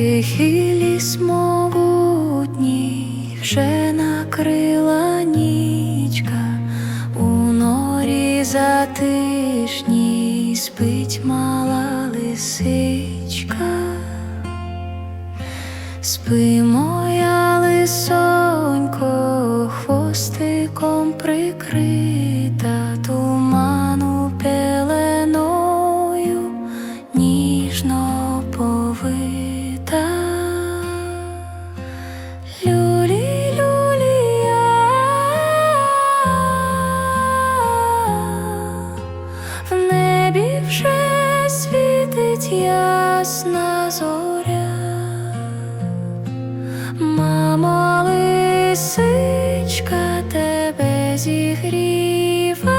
Тихий ліс вже накрила нічка, у норі затишній спить мала лисичка. Спи, моя лисонько, хвостиком прикрита ясна зоря. Мамо, лисичка тебе зігріває,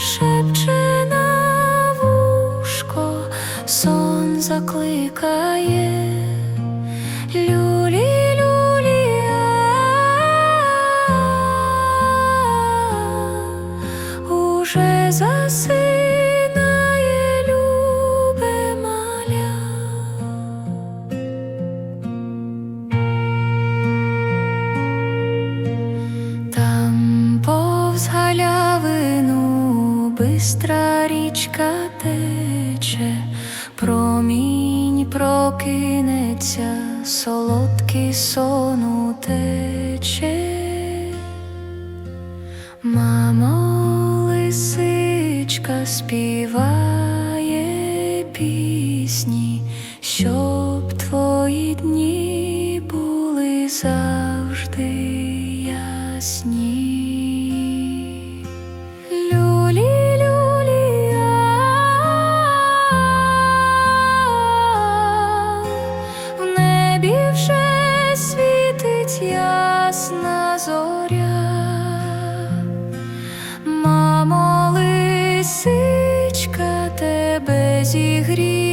шепче на вушко, сон закликає. Уже засинає бистра річка тече, промінь прокинеться, солодкий сон утече. Мамо, лисичка співає пісні, щоб твої дні були завжди ясні. Небі світить ясна зоря. Мамо, лисичка тебе зігріває,